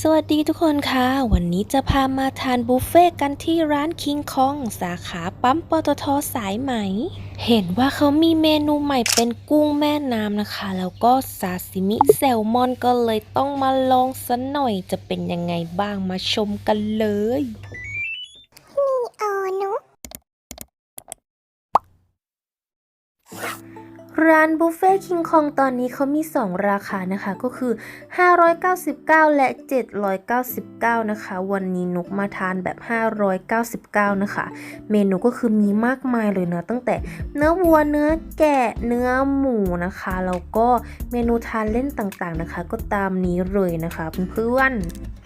สวัสดีทุกคนค่ะ วันนี้จะพามาทานบุฟเฟ่ต์กันที่ร้านคิงคองสาขาปั๊มปตทสายไหม เห็นว่าเขามีเมนูใหม่เป็นกุ้งแม่น้ำนะคะ แล้วก็ซาซิมิแซลมอนก็เลยต้องมาลองสัหน่อยจะเป็นยังไงบ้างมาชมกันเลย อ๋อหนู ร้านบุฟเฟ่คิงคองตอนนี้เขามี 2 ราคานะคะ ก็คือ 599 และ 799 นะคะ วันนี้นุกมาทานแบบ 599 นะคะ เมนูก็คือมีมากมายเลยนะตั้งแต่เนื้อวัวเนื้อแกะเนื้อหมูนะคะแล้วก็เมนูทานเล่นต่างๆนะคะ ก็ตามนี้เลยนะคะเพื่อนๆ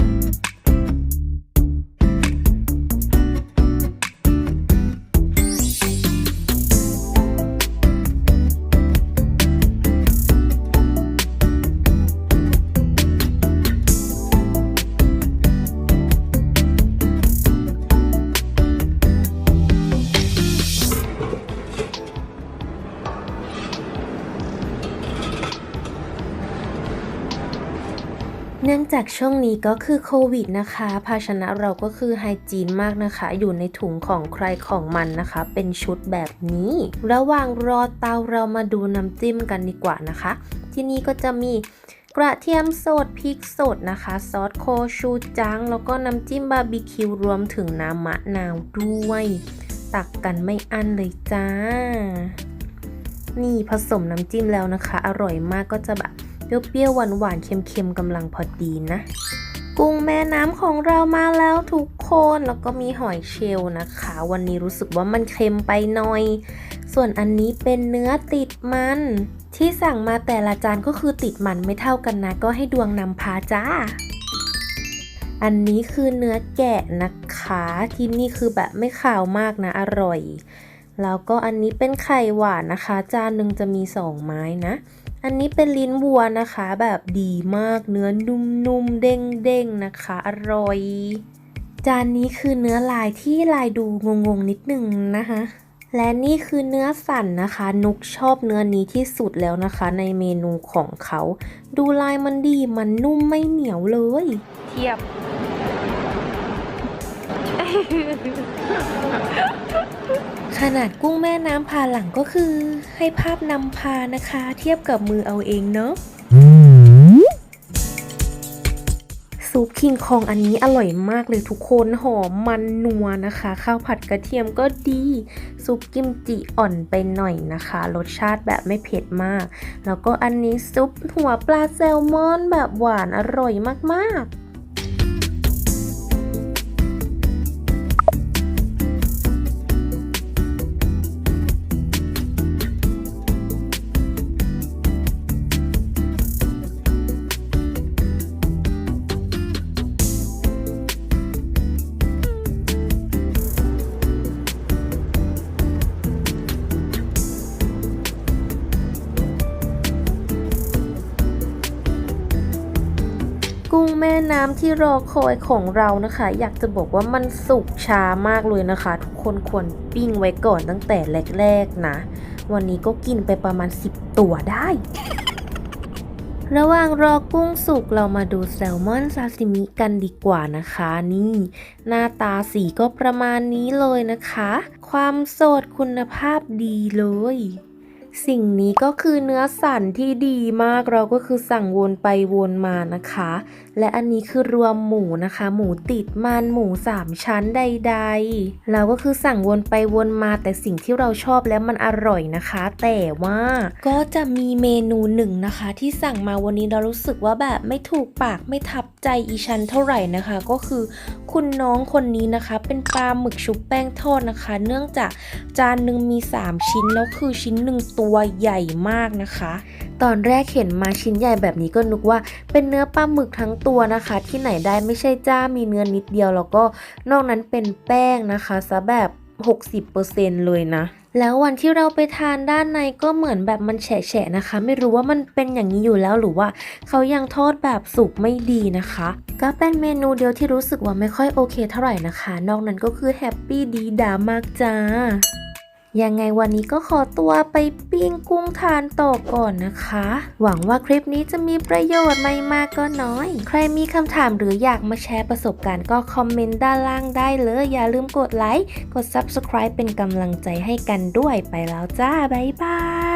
เนื่องจากช่วงนี้ก็คือโควิดนะคะ ภาชนะเราก็คือไฮจีนมากนะคะ อยู่ในถุงของใครของมันนะคะ เป็นชุดแบบนี้ ระหว่างรอเตาเรามาดูน้ำจิ้มกันดีกว่านะคะ ที่นี่ก็จะมีกระเทียมสดพริกสดนะคะ ซอสโคชูจัง แล้วก็น้ำจิ้มบาร์บีคิวรวมถึงน้ำมะนาวด้วย ตักกันไม่อั้นเลยจ้า นี่ผสมน้ำจิ้มแล้วนะคะ อร่อยมากก็จะแบบ เปรี้ยวๆหวานๆเค็มๆกำลังพอดีนะ กุ้งแม่น้ำของเรามาแล้วทุกคนแล้วก็มีหอยเชลล์นะคะ วันนี้รู้สึกว่ามันเค็มไปหน่อย ส่วนอันนี้เป็นเนื้อติดมัน ที่สั่งมาแต่ละจานก็คือติดมันไม่เท่ากันนะ ก็ให้ดวงนำพาจ้าอันนี้คือเนื้อแกะนะคะที่นี่คือแบบไม่ขาวมากนะ อร่อย แล้วก็อันนี้เป็นไข่หวานนะคะ จานหนึ่งจะมีสองไม้นะ อันนี้เป็นลิ้นวัวนะคะแบบดีมากเนื้อนุ่มๆเด้งๆนะคะอร่อย จานนี้คือเนื้อลายที่ลายดูงงๆนิดนึงนะคะและนี่คือเนื้อสันนะคะ นุกชอบเนื้อนี้ที่สุดแล้วนะคะ ในเมนูของเขา ดูลายมันดีมันนุ่มไม่เหนียวเลย เทียบ ขนาดกุ้งแม่น้ำพาหลังก็คือ ให้ภาพนำพานะคะ เทียบกับมือเอาเองเนาะซุปคิงคองอันนี้อร่อยมากเลยทุกคนหอมมันนัวนะคะ ข้าวผัดกระเทียมก็ดีซุปกิมจิอ่อนไปหน่อยนะคะ รสชาติแบบไม่เผ็ดมาก แล้วก็อันนี้ซุปหัวปลาแซลมอนแบบหวานอร่อยมากๆ แม่น้ำที่รอคอยของเรานะคะ อยากจะบอกว่ามันสุกช้ามากเลยนะคะ ทุกคนควรปิ้งไว้ก่อนตั้งแต่แรกๆนะ วันนี้ก็กินไปประมาณ 10 ตัวได้ ระหว่างรอกุ้งสุกเรามาดูแซลมอนซาซิมิกันดีกว่านะคะ นี่ หน้าตาสีก็ประมาณนี้เลยนะคะ ความสดคุณภาพดีเลยสิ่งนี้ก็คือเนื้อสันที่ดีมากเราก็คือสั่งวนไปวนมานะคะ และอันนี้คือรวมหมูนะคะ หมูติดมันหมูสามชั้นใดๆ เราก็คือสั่งวนไปวนมาแต่สิ่งที่เราชอบและมันอร่อยนะคะ แต่ว่าก็จะมีเมนูหนึ่งนะคะ ที่สั่งมาวันนี้เรารู้สึกว่าแบบไม่ถูกปากไม่ทับใจอีชันเท่าไหร่นะคะ ก็คือคุณน้องคนนี้นะคะ เป็นปลาหมึกชุบแป้งทอดนะคะ เนื่องจากจานหนึ่งมี 3 ชิ้นแล้วคือชิ้นหนึ่งตัวใหญ่มากนะคะ ตอนแรกเห็นมาชิ้นใหญ่แบบนี้ก็นึกว่าเป็นเนื้อปลาหมึกทั้งตัวนะคะ ที่ไหนได้ไม่ใช่จ้ามีเนื้อนิดเดียว แล้วก็นอกนั้นเป็นแป้งนะคะซะแบบ 60%เลยนะแล้ววันที่เราไปทานด้านในก็เหมือนแบบมันแฉะๆนะคะ ไม่รู้ว่ามันเป็นอย่างนี้อยู่แล้วหรือว่าเขายังทอดแบบสุกไม่ดีนะคะ ก็เป็นเมนูเดียวที่รู้สึกว่าไม่ค่อยโอเคเท่าไหร่นะคะ นอกนั้นก็คือแฮปปี้ดีดามากจ้า ยังไงวันนี้ก็ขอตัวไปปิ้งกุ้งทานต่อก่อนนะคะ หวังว่าคลิปนี้จะมีประโยชน์ไม่มากก็น้อย ใครมีคำถามหรืออยากมาแชร์ประสบการณ์ก็คอมเมนต์ด้านล่างได้เลย อย่าลืมกดไลค์ กด Subscribe เป็นกำลังใจให้กันด้วยไปแล้วจ้า บ๊ายบาย